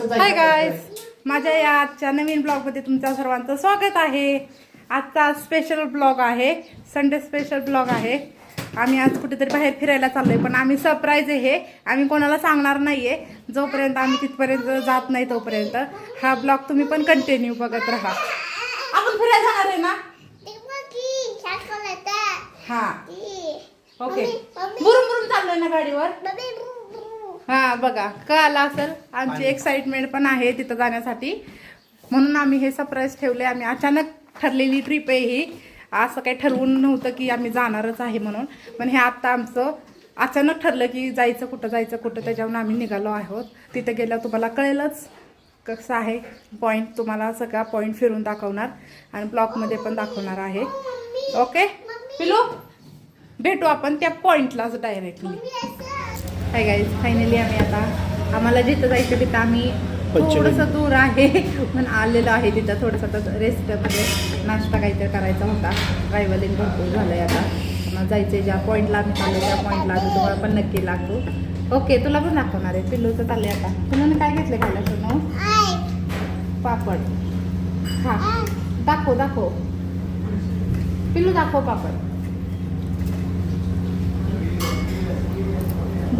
हाय guys माझ्या या आजच्या नवीन ब्लॉगमध्ये तुमच्या सर्वांचं स्वागत आहे. आजचा स्पेशल ब्लॉग आहे. संडे स्पेशल ब्लॉग आहे. आम्ही आज कुठेतरी बाहेर फिरायला चाललोय पण आम्ही सरप्राईज आहे हे. आम्ही कोणाला सांगणार नाहीये. जोपर्यंत आम्ही तिथपर्यंत जात नाही तोपर्यंत. हा ब्लॉग तुम्ही पण कंटिन्यू बघत राहा. आपण फिरायला जाणार आहे ना? हा. ओके बुरून बुरून चाललोय ना गाडीवर? हा बघा कळालं असेल. आमची एक्साइटमेंट पण आहे तिथं जाण्यासाठी. म्हणून आम्ही हे सरप्राईज ठेवले. आम्ही अचानक ठरलेली ट्रिप आहे ही. असं काही ठरवून नव्हतं की आम्ही जाणारच आहे म्हणून. पण हे आत्ता आमचं अचानक ठरलं की जायचं कुठं जायचं कुठं त्याच्यावरून आम्ही निघालो आहोत. तिथं गेल्यावर तुम्हाला कळेलच कसं आहे पॉईंट तुम्हाला सगळा पॉईंट फिरून दाखवणार आणि ब्लॉकमध्ये पण दाखवणार आहे. ओके पिलो भेटू आपण त्या पॉईंटलाच डायरेक्टली हाय गाईज फायनली आम्ही आता आम्हाला जिथं जायचं तिथं आम्ही थोडंसं दूर आहे. पण आलेलो आहे तिथं. थोडंसं आता रेस्टमध्ये नाश्ता काहीतरी करायचा होता. ट्रॅव्हलिंग भरपूर झालं आहे आता जायचं ज्या पॉईंटला आम्ही चाललो त्या पॉईंटला आम्ही तुम्हाला पण नक्की लागतो ओके तुला पण दाखवणार आहे. पिल्लूचं चालले आता. तुला काय घेतलं खायला सोनू? पापड. हा. दाखव दाखव. पिल्लू दाखव पापड.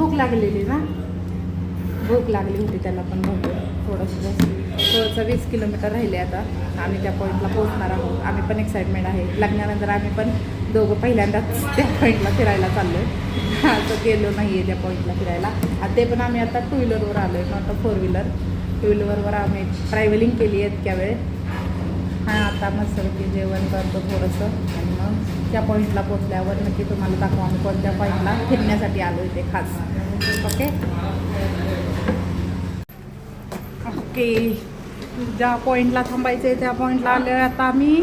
भूक लागलेली ना? भूक लागली होती त्याला पण भरपूर थोडंसं थोडंसं वीस किलोमीटर राहिले आता. आम्ही त्या पॉईंटला पोहोचणार आहोत. आम्ही पण एक्साइटमेंट आहे. लग्नानंतर आम्ही पण दोघं पहिल्यांदाच त्या पॉईंटला फिरायला चाललो आहे असं गेलो नाही आहे त्या पॉईंटला फिरायला. आणि ते पण आम्ही आता टू व्हीलरवर आलो आहे नॉट फोर व्हीलर टू व्हीलरवर आम्ही ट्रॅव्हलिंग केली आहे इतक्या वेळ. हां आता मस्तपैकी जेवण करतो थोडंसं. आणि मग त्या पॉईंटला पोचल्यावर नक्की तुम्हाला दाखवू आम्ही कोणत्या पॉईंटला फिरण्यासाठी आलो इथे खास. ओके? ओके. ज्या पॉईंटला थांबायचं आहे त्या पॉईंटला आले आता आम्ही.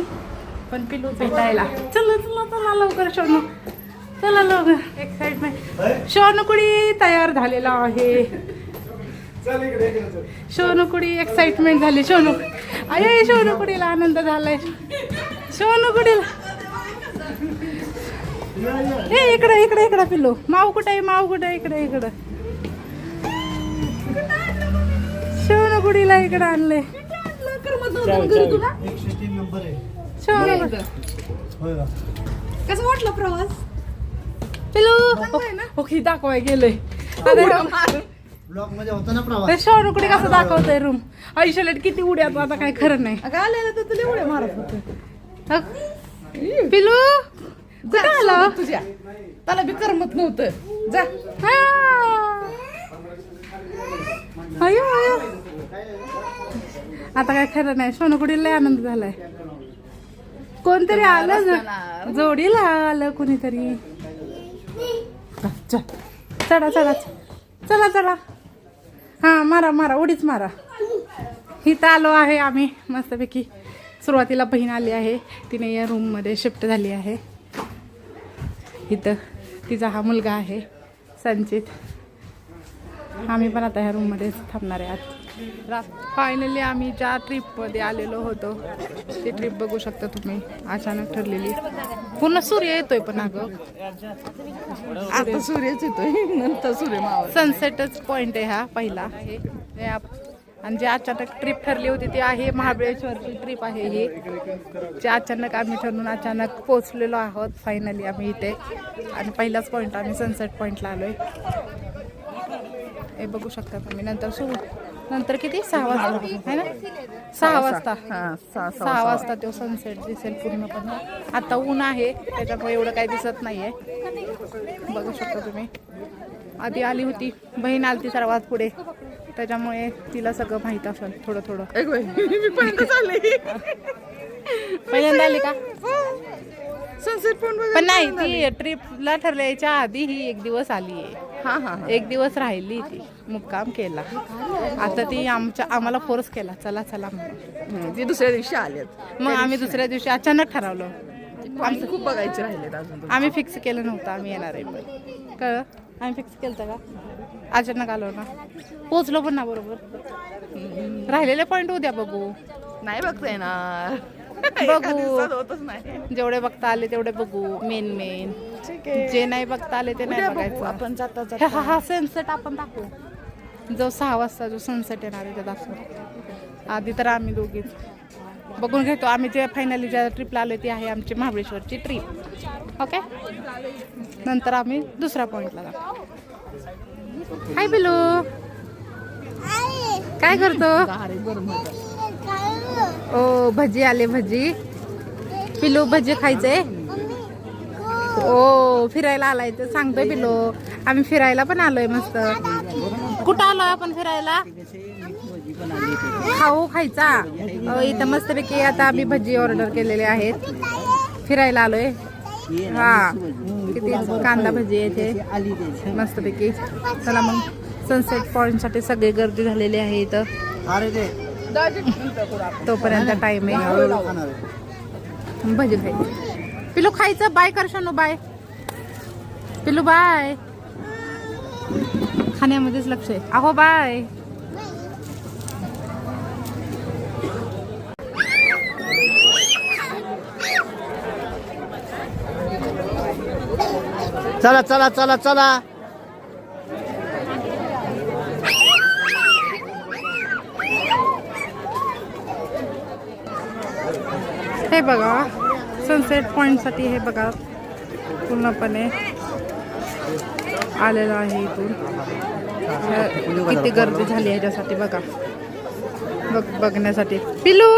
पण पिलू भेटायला. चला चला चला लवकर शोनू. चला लवकर. एक्साइटमेंट शोनकुडी तयार झालेला आहे? शोनुकुडी एक्साइटमेंट झाली. शोनू अरे शोनुकुडीला आनंद झालाय. शोनुकुडीला हे इकडे इकडे इकडे पिल्लू. माऊ कुठे आहे? माऊ कुठे आहे? इकडे इकडं. शोनुकुडीला इकडे आणले कसं वाटलं प्रवास? पिल्लू. ओके दाखवाय गेले ब्लॉकमध्ये होता ना प्रवास. कसं दाखवतंय रूम ऐशलेट किती उड्यात आता काय खरं नाही. अगं आलेलं तर तुला एवढे मारत होते. पिलू कुठं आलं? तुझ्या. त्याला बी करमत नव्हतं. जा. हा. अयो अयो. आता काय खरं नाही. सोनकुडीला लय आनंद झालाय. कोणतरी आलं ना. जोडीला आलं कोणीतरी. चल चला चला. चला चला. हां मारा मारा उडीच मारा. इथं आलो आहे आम्ही मस्तपैकी. सुरुवातीला बहीण आली आहे. तिने या रूममध्ये शिफ्ट झाली आहे. इथं तिचा हा मुलगा आहे संचित. आम्ही पण आता ह्या रूममध्येच थांबणार आहे आज. फायनली आम्ही ज्या ट्रिपमध्ये आलेलो होतो ती ट्रिप बघू शकता तुम्ही. अचानक ठरलेली. पूर्ण सूर्य येतोय पण अगं. आता सूर्यच येतोय नंतर सूर्य सनसेटच पॉइंट आहे हा पहिला. आहे आणि जी अचानक ट्रिप ठरली होती ती आहे महाबळेश्वरची ट्रिप आहे ही. जे अचानक आम्ही ठरवून अचानक पोचलेलो आहोत फायनली आम्ही इथे. आणि पहिलाच पॉईंट आम्ही सनसेट पॉईंटला आलोय. हे बघू शकता तुम्ही. नंतर सु नंतर किती? सहा वाजता. है ना? सहा वाजता. हा सहा वाजता. तो सनसेट दिसेल पूर्णपणे. आता ऊन आहे त्याच्यामुळे एवढं काही दिसत नाहीये. बघू शकता तुम्ही. आधी आली होती. बहीण आली ती सर्वात पुढे. त्याच्यामुळे तिला सगळं माहीत असेल थोडं थोडं पहिल्यांदा आली का? सनसेट पण नाही ती ट्रिपला ठरल्याच्या आधी ही एक दिवस आली आहे हा हा हा. एक दिवस राहिली ती. मुक्काम केला. आता ती आमच्या आम्हाला फोर्स केला. चला चला म्हणून. ते दुसऱ्या दिवशी आलेत. मग आम्ही दुसऱ्या दिवशी अचानक ठरवलं. आमचं खूप बघायचे राहिलेत अजून आम्ही फिक्स केलं नव्हतं आम्ही येणार आहे पण. कळ आम्ही फिक्स केलं का? अचानक आलो ना. पोचलो पण ना बरोबर. राहिलेले पॉईंट उद्या बघू. नाही बघता येणार. बघू. एका दिवसात होतच नाही. जेवढे बघता आले तेवढे बघू. मेन मेन जे नाही बघता आले ते नाही उद्या बघू. बघायचं. आपण जाता हा जाता. हा हा सनसेट आपण दाखवू. जो सहा वाजता जो सनसेट येणार आहे त्याचा दाखवू आधी तर आम्ही दोघीच. बघून घेतो. आम्ही जे फायनली ज्या ट्रिपला आलो ती आहे आमची महाबळेश्वरची ट्रिप ओके नंतर आम्ही दुसऱ्या पॉईंटला जातो हाय बिलू काय करतो? ओ भजी आले भजी. पिलू भजी खायचे ओ फिरायला आलाय तर सांगतोय पिलो. आम्ही फिरायला पण आलोय मस्त. कुठं आलो आपण फिरायला? खाऊ खायचा? इथं मस्तपैकी आता आम्ही भजी ऑर्डर केलेले आहेत. फिरायला आलोय. हा किती कांदा भजी आहे इथे. मस्तपैकी. चला मग सनसेट पॉइंटसाठी सगळी गर्दी झालेली आहे इथं. तोपर्यंत टाइम आहे. भजी खायची. पिलू खायचं? बाय करशानू बाय. पिलू बाय. खाण्यामध्येच लक्ष आहे. अहो बाय. चला चला चला चला. हे बघा सनसेट पॉईंटसाठी हे बघा पूर्णपणे. आलेलं आहे इथून. किती गर्दी झाली ह्याच्यासाठी बघा. बघ बघण्यासाठी. पिलू!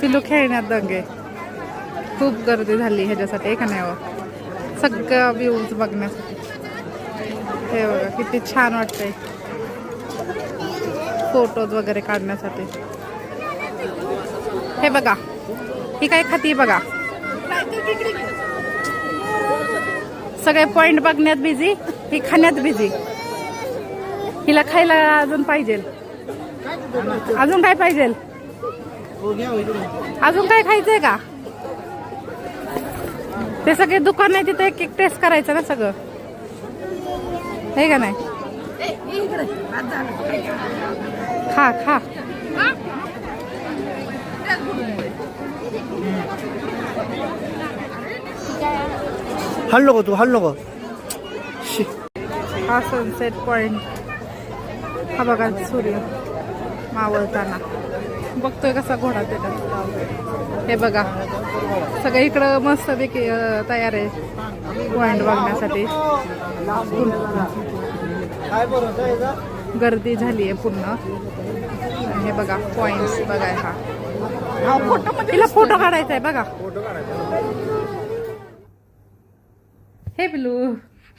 पिलू खेळण्यात दंगे. खूप गर्दी झाली ह्याच्यासाठी का नाही हो? सगळं व्ह्यूज बघण्यासाठी. हे बघा किती छान वाटतंय. फोटोज वगैरे काढण्यासाठी. हे बघा. ही काय खाती बघा? सगळे पॉइंट बघण्यात बिझी ही खाण्यात बिझी हिला खायला अजून पाहिजे. अजून काय पाहिजे? अजून काय खायचंय का? ते सगळे दुकान आहे तिथे एक एक टेस्ट करायचं ना सगळं. हे का नाही? खा खा. हल नको तू हल नको शी. हा सनसेट पॉइंट हा बघा सूर्य. मावळताना. बघतोय कसा घोडा त्याच्यात हे बघा. सगळं इकडं मस्त पैकी तयार आहे. पॉइंट बघण्यासाठी. काय बरं याचा गर्दी झाली आहे पूर्ण. हे बघा पॉइंट बघा हा तिला फोटो काढायचा आहे बघा. हे पिलू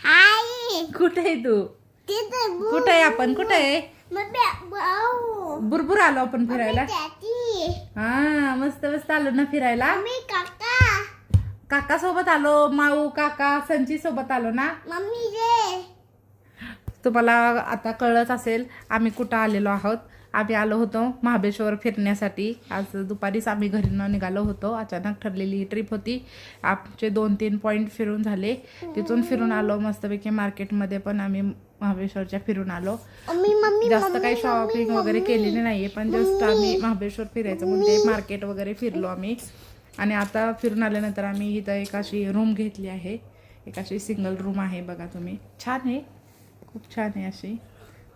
हाय. कुठे आहे तू? कुठे आहे आपण? कुठे आहे? बुरबुर आलो आपण फिरायला. हा मस्त मस्त आलो ना फिरायला. काका. काका सोबत आलो माऊ काका संची सोबत आलो ना. मम्मी रे तुम्हाला आता कळत असेल आम्ही कुठं आलेलो आहोत. आम्ही आलो होतो महाबळेश्वर फिरण्यासाठी. आज दुपारीच आम्ही घरीनं निघालो होतो. अचानक ठरलेली ही ट्रिप होती. आमचे दोन तीन पॉईंट फिरून झाले. तिथून फिरून आलो मस्तपैकी मार्केटमध्ये पण आम्ही महाबळेश्वरच्या फिरून आलो. जास्त काही शॉपिंग वगैरे केलेली नाहीये पण जस्ट आम्ही महाबळेश्वर फिरायचं म्हणून ते मार्केट वगैरे फिरलो आम्ही. आणि आता फिरून आल्यानंतर आम्ही इथं एक अशी रूम घेतली आहे. एक अशी सिंगल रूम आहे बघा तुम्ही. छान आहे. खूप छान आहे अशी.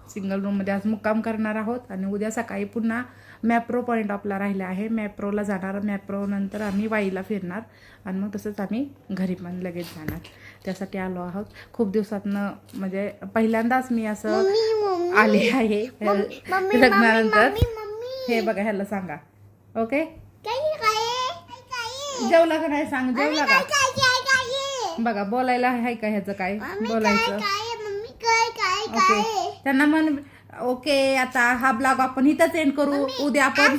सिंगल रूममध्ये आज मुक्काम करणार आहोत आणि उद्या सकाळी पुन्हा मॅप्रो पॉईंट आपला राहिला आहे. मॅप्रोला जाणार मॅप्रो नंतर आम्ही वाईला फिरणार आणि मग तसंच आम्ही घरी पण लगेच जाणार. त्यासाठी आलो आहोत. खूप दिवसातनं म्हणजे पहिल्यांदाच मी असं आले आहे. लग्नानंतर. हे बघा ह्याला सांगा. ओके? जेवला का नाही? सांग जेवला का? बघा बोलायला आहे का ह्याचं काय? बोलायचं. ओके. त्यांना म्हण ओके आता हा ब्लॉग आपण इथंच एंड करू. उद्या आपण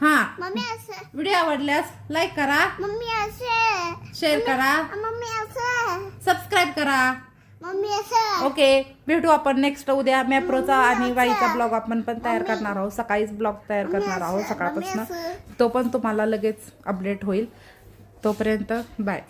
हा. मम्मी असं. व्हिडिओ आवडल्यास लाईक करा. मम्मी असं. शेअर करा. मम्मी असं. सबस्क्राईब करा. मम्मी असं. ओके भेटू आपण नेक्स्ट उद्या मॅप्रोचा आणि वाईचा ब्लॉग आपण पण तयार करणार आहोत. सकाळीच ब्लॉग तयार करणार आहोत सकाळपासून. तो पण तुम्हाला लगेच अपडेट होईल. तोपर्यंत बाय